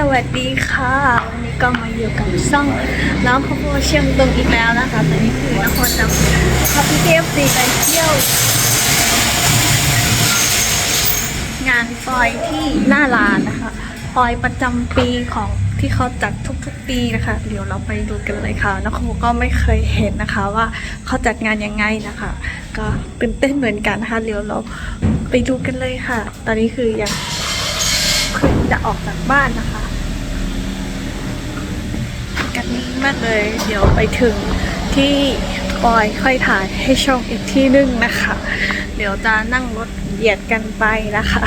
สวัสดีค่ะ วันนี้ก็มาอยู่กับช่องน้องขบวเชียงตุงอีกแล้วนะคะตอนนี้คือนครจะพาพี่เทฟซีไปเที่ยว งานปอยที่หน้าร้านนะคะปอยประจำปีของที่เขาจัดทุกๆปีนะคะ เดี๋ยวเราไปดูกันเลยค่ะนครก็ไม่เคยเห็นนะคะว่าเขาจัดงานยังไงนะคะ ก็ตื่นเต้นเหมือนกันนะคะเดี๋ยวเราไปดูกันเลยค่ะ ตอนนี้คือยังเพิ่งจะออกจากบ้านนะคะกันนี้ มากเลย เดี๋ยวไปถึงที่ปอยค่อยถ่ายให้ชมอีกที่นึงนะคะ เดี๋ยวจะนั่งรถเหยียดกันไปนะคะ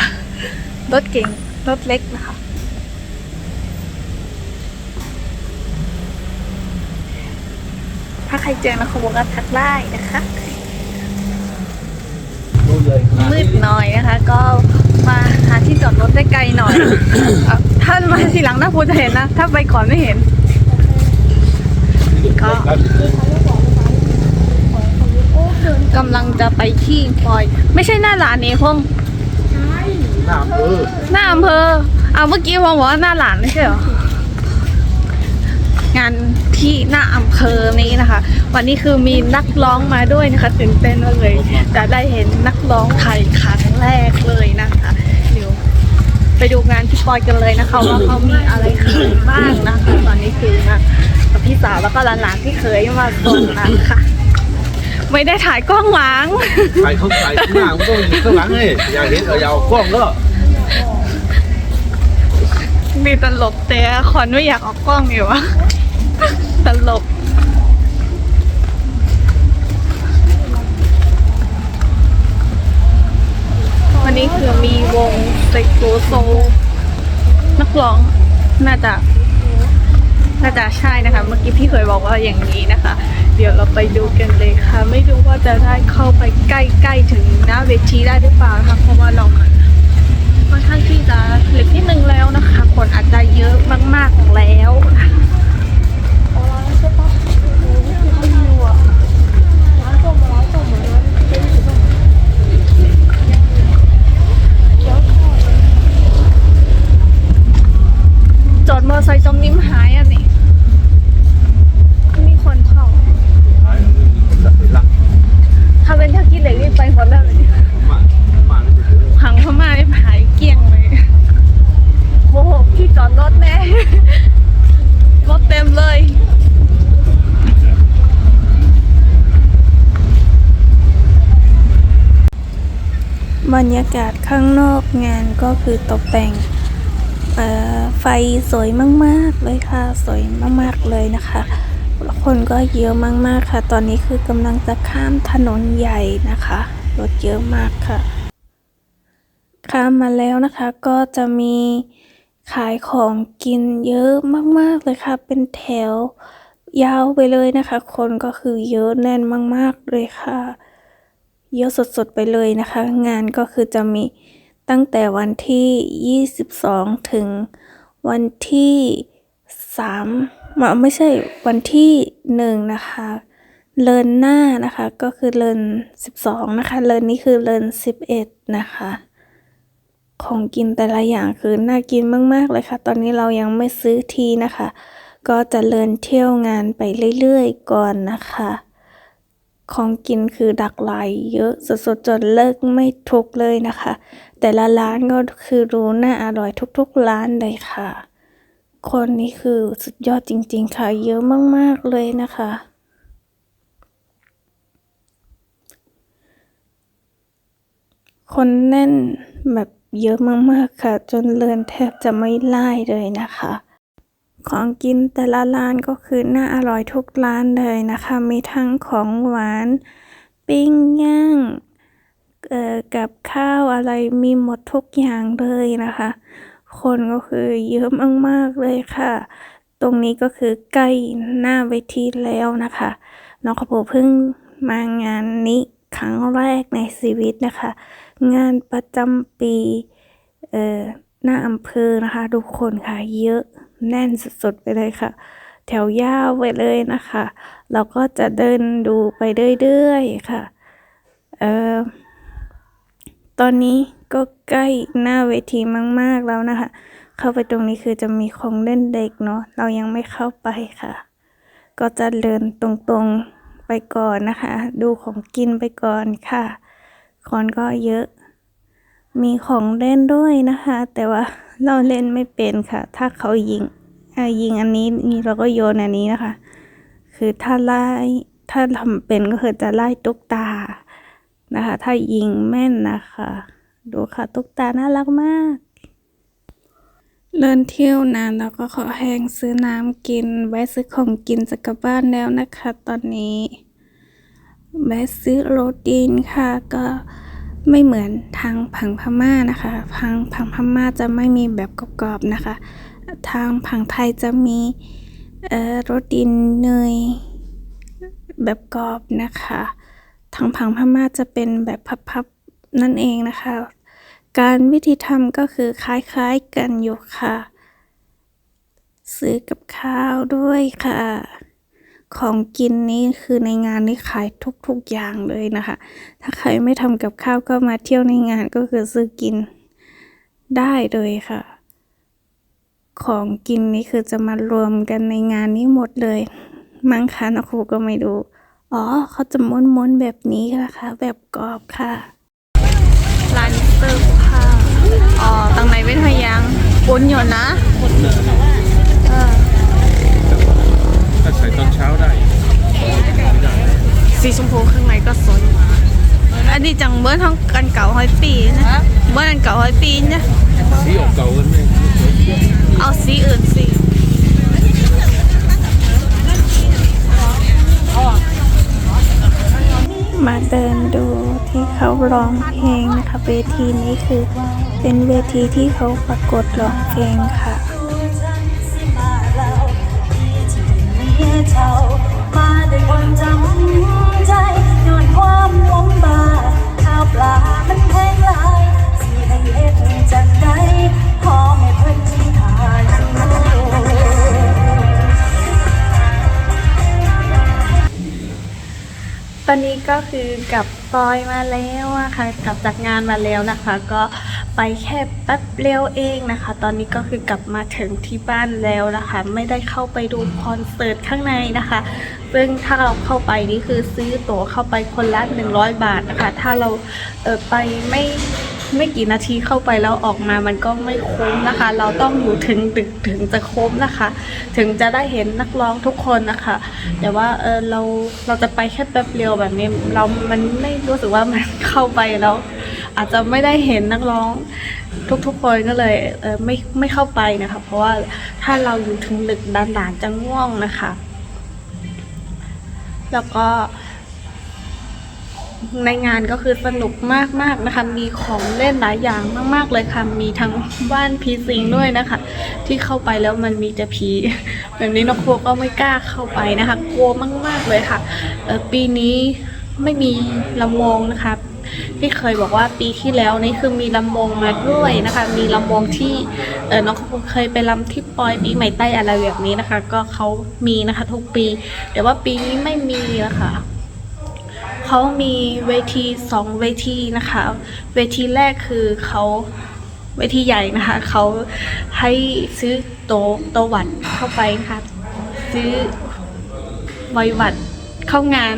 รถเก๋งรถเล็กนะคะ ถ้าใครเจอนะเขาบอกว่าทักได้นะคะมืดหน่อยนะคะ ก็มาหาที่จอดรถได้ไกลหน่อยอถ้ามาทีหลังนะพูจะเห็นนะ ถ้าไปก่อนไม่เห็น ก็กำลังจะไปที่ปอย ไม่ใช่หน้าร้านนี้พงหน้าอำเภอหน้าอำเภอเอาเมื่อกี้พงบอกว่าหน้าร้านไม่ใช่เหรองานที่หน้าอำเภอนี้นะคะ วันนี้คือมีนักร้องมาด้วยนะคะตื่นเต้นมากเลยจะได้เห็นนักร้องไทยครั้งแรกเลยนะคะเดี๋ยวไปดูงานที่ปอยกันเลยนะคะว่าเขามีอะไรขายบ้างนะคะตอนนี้คือมา กับพี่สาวแล้วก็หลานๆที่เคยมาส่งนะคะไม่ได้ถ่ายกล้องหลัง ใครเขาใส่ข้างหน้ามันต้องมีข้างหลังเลยอย่าเห็นเอาอยาวกล้องก็มีตลกแต่คอนไม่อยากออกกล้องอยู่วะตลก วันนี้คือมีวงเซ็กโซโซ นักร้องน่าจะ น่าจะใช่นะคะ เมื่อกี้พี่เคยบอกว่าอย่างนี้นะคะ เดี๋ยวเราไปดูกันเลยค่ะ ไม่รู้ว่าจะได้เข้าไปใกล้ๆถึงหน้าเวทีได้หรือเปล่านะคะเพราะว่าเราค่อนข้างที่จะเล็กนิดนึงแล้วนะคะ คนอาจจะเยอะมากๆแล้วนะคะจอดมอเตอร์ไซค์จมนิ่มหายอะนี่ไม่มีคนเข้า สัตว์รัก ถ้าเป็นท่ากี้เหล็กนี่ไปหมดแล้วเลย มากมากเลย หังพม่าไม่หายเกลี้ยงเลยโอ้โหที่จอดรถแน่ รถเต็มเลย บ รรยากาศข้างนอกงานก็คือตกแต่งไฟสวยมากๆเลยค่ะ สวยมากๆเลยนะคะคนก็เยอะมากๆค่ะ ตอนนี้คือกำลังจะข้ามถนนใหญ่นะคะรถเยอะมากค่ะ ข้ามมาแล้วนะคะก็จะมีขายของกินเยอะมากๆเลยค่ะ เป็นแถวยาวไปเลยนะคะ คนก็คือเยอะแน่นมาก ๆเลยค่ะ เยอะสดๆไปเลยนะคะ งานก็คือจะมีตั้งแต่วันที่ 22 ถึงวันที่3อะไม่ใช่วันที่1นะคะเลินหน้านะคะก็คือเลิน12นะคะเลินนี้คือเลิน11นะคะของกินแต่ละอย่างคือน่ากินมาก ๆ เลยค่ะ ตอนนี้เรายังไม่ซื้อทีนะคะ ก็จะเลินเที่ยวงานไปเรื่อย ๆ ก่อนนะคะ ของกินคือดักหลายเยอะสดๆจนเลิกไม่ทุกเลยนะคะ แต่ละร้านก็คือรู้น่าอร่อยทุกๆร้านเลยค่ะ คนนี้คือสุดยอดจริงๆค่ะ เยอะมากๆเลยนะคะ คนแน่นแบบเยอะมากๆค่ะ จนเลินแทบจะไม่ไล่เลยนะคะ ของกินแต่ละร้านก็คือน่าอร่อยทุกร้านเลยนะคะ มีทั้งของหวาน ปิ้งย่างเอ่อกับข้าวอะไรมีหมดทุกอย่างเลยนะคะ คนก็คือเยอะมากๆเลยค่ะ ตรงนี้ก็คือใกล้หน้าเวทีแล้วนะคะน้องขบเพิ่งมางานนี้ครั้งแรกในชีวิตนะคะ งานประจำปีเอ่อหน้าอำเภอนะคะ ทุกคนค่ะเยอะ แน่นสุดๆไปเลยค่ะ แถวยาวไปเลยนะคะ เราก็จะเดินดูไปเรื่อยๆค่ะเอ่อตอนนี้ก็ใกล้หน้าเวทีมากๆแล้วนะคะ เข้าไปตรงนี้คือจะมีของเล่นเด็กเนาะเรายังไม่เข้าไปค่ะ ก็จะเดินตรงๆไปก่อนนะคะ ดูของกินไปก่อนค่ะคนก็เยอะ มีของเล่นด้วยนะคะ แต่ว่า เราเล่นไม่เป็นค่ะ ถ้าเขายิงยิงอันนี้นี่เราก็โยนอันนี้นะคะ คือถ้าไล่ถ้าทำเป็นก็คือจะไล่ตุ๊กตานะคะ ถ้ายิงแม่นนะคะ ดูค่ะตุ๊กตาน่ารักมากเดินเที่ยวนานแล้วก็ขอแห้งซื้อน้ำกินแวะซื้อของกินจะกลับบ้านแล้วนะคะ ตอนนี้แวะซื้อโรตีนค่ะก็ ไม่เหมือนทางผังพม่านะคะทางผังพม่าจะไม่มีแบบกรอบๆนะคะ ทางผังไทยจะมีเอ่อโรตีนเนยแบบกรอบนะคะ ทางผังพม่าจะเป็นแบบพับๆนั่นเองนะคะ การวิธีทำก็คือคล้ายๆกันอยู่ค่ะ ซื้อกับข้าวด้วยค่ะ ของกินนี้คือในงานนี้ขายทุกๆอย่างเลยนะคะ ถ้าใครไม่ทำกับข้าวก็มาเที่ยวในงานก็คือซื้อกินได้เลยค่ะ ของกินนี้คือจะมารวมกันในงานนี้หมดเลย มั้งคะนะครูก็ไม่รู้อ๋อเขาจะม้วนๆแบบนี้นะคะ แบบกรอบค่ะร้านเสิร์ค่ะอ๋อตังไหนเป็นพยังปุ้นอยู่นะเออถ้าใส่ ตอนเช้าได้สีชมพูข้างในก็สวยอันนี้จังเบิ้ลทั้งกันเก่าห้อยปีนะเบิ้ลกันเก่าห้อยปีนะสีออกเก่ากันไหมเอาสีอื่นสิมาเดินดูที่เขาร้องเพลงนะคะเวทีนี้คือเป็นเวทีที่เขาประกวดร้องเพลงค่ะ ม ตอนนี้ก็คือกลับซอยมาแล้วอะค่ะกลับจากงานมาแล้วนะคะ ก็ไปแค่แป๊บเดียวเองนะคะ ตอนนี้ก็คือกลับมาถึงที่บ้านแล้วนะคะ ไม่ได้เข้าไปดูคอนเสิร์ตข้างในนะคะ ซึ่งถ้าเราเข้าไปนี่คือซื้อตั๋วเข้าไปคนละ100 บาทนะคะ ถ้าเราเออไปไม่ ไม่กี่นาทีเข้าไปแล้วออกมามันก็ไม่คุ้มนะคะ เราต้องอยู่ถึงดึกถึงจะคุ้มนะคะ ถึงจะได้เห็นนักร้องทุกคนนะคะแต่ว่าเออเราเราจะไปแค่แป๊บเดียวแบบนี้ เรามันไม่รู้สึกว่ามันเข้าไปแล้ว อาจจะไม่ได้เห็นนักร้องทุกๆคนก็เลยเออไม่ไม่เข้าไปนะคะ เพราะว่าถ้าเราอยู่ถึงดึกดานๆจะง่วงนะคะ แล้วก็ ในงานก็คือสนุกมากๆนะคะ มีของเล่นหลายอย่างมาก ๆ เลยค่ะ มีทั้งบ้านผีสิงด้วยนะคะ ที่เข้าไปแล้วมันมีแต่ผีแบบนี้นกครัวก็ไม่กล้าเข้าไปนะคะ กลัวมาก ๆ เลยค่ะปีนี้ไม่มีลำวงนะคะที่เคยบอกว่าปีที่แล้วนี่คือมีลำวงมาด้วยนะคะ มีลำวงที่เออน้องครัวเคยไปลำที่ปอยปีใหม่ใต้อะไรแบบนี้นะคะ ก็เขามีนะคะ ทุกปี แต่ว่าปีนี้ไม่มีนะคะ เขามีเวทีสองเวทีนะคะ เวทีแรกคือเขาเวทีใหญ่นะคะเขาให้ซื้อโต๊ะโต๊ะวัดเข้าไปนะคะซื้อไววัดเข้างาน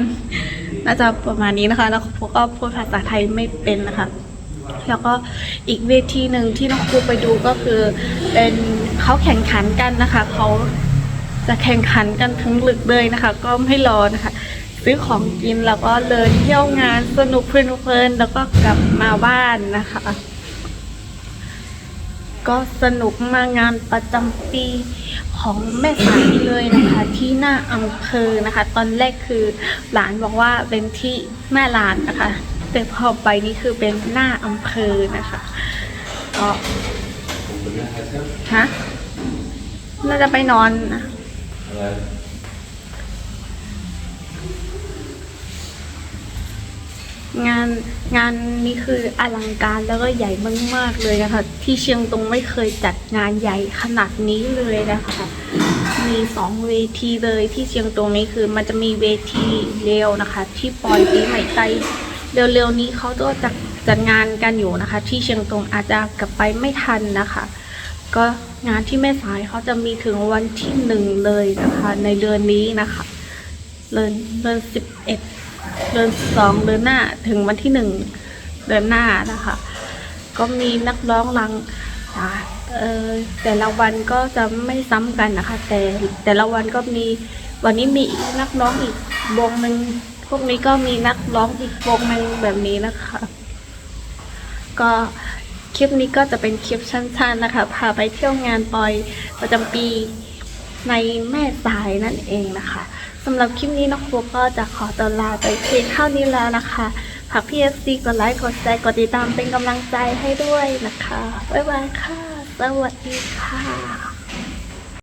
น่าจะประมาณนี้นะคะ แล้วพวกก็พูดภาษาไทยไม่เป็นนะคะแล้วก็อีกเวทีหนึ่งที่น้องครูไปดูก็คือ เป็นเขาแข่งขันกันนะคะเขาจะแข่งขันกันทั้งลึกเลยนะคะ ก็ไม่รอนะคะ ซื้อของกินแล้วก็เดินเที่ยวงานสนุกเพลินๆแล้วก็กลับมาบ้านนะคะ ก็สนุกมางานประจำปีของแม่สายเลยนะคะ ที่หน้าอำเภอนะคะ ตอนแรกคือหลานบอกว่าเป็นที่แม่ลานนะคะ แต่พอไปนี่คือเป็นหน้าอำเภอนะคะก็ฮะน่าจะไปนอนนะ งานงานนี้คืออลังการแล้วก็ใหญ่มากๆเลยนะคะ ที่เชียงตุงไม่เคยจัดงานใหญ่ขนาดนี้เลยนะคะ มีสองเวทีเลยที่เชียงตุงนี้คือมันจะมีเวทีเร็วนะคะ ที่ปอยปีใหม่ไตเร็วๆนี้เขาก็จะจัดงานกันอยู่นะคะ ที่เชียงตุงอาจจะกลับไปไม่ทันนะคะ ก็งานที่แม่สายเขาจะมีถึงวันที่หนึ่งเลยนะคะ ในเดือนนี้นะคะเดือนเดือนสิบเอ็ด เดือนสองเดือนหน้าถึงวันที่หนึ่งเดือนหน้านะคะ ก็มีนักร้องรังเออแต่ละวันก็จะไม่ซ้ำกันนะคะ แต่แต่ละวันก็มีวันนี้มีนักร้องอีกวงหนึ่งพวกนี้ก็มีนักร้องอีกวงหนึ่งแบบนี้นะคะ ก็คลิปนี้ก็จะเป็นคลิปสั้นๆนะคะ พาไปเที่ยวงานปอยประจำปีในแม่สายนั่นเองนะคะ สำหรับคลิปนี้น้องครูก็จะขอตัวลาไปเพียงเท่านี้แล้วนะคะฝากพี่เอฟซีกดไลค์กดแชร์กดติดตามเป็นกำลังใจให้ด้วยนะคะ บ๊ายบายค่ะ สวัสดีค่ะ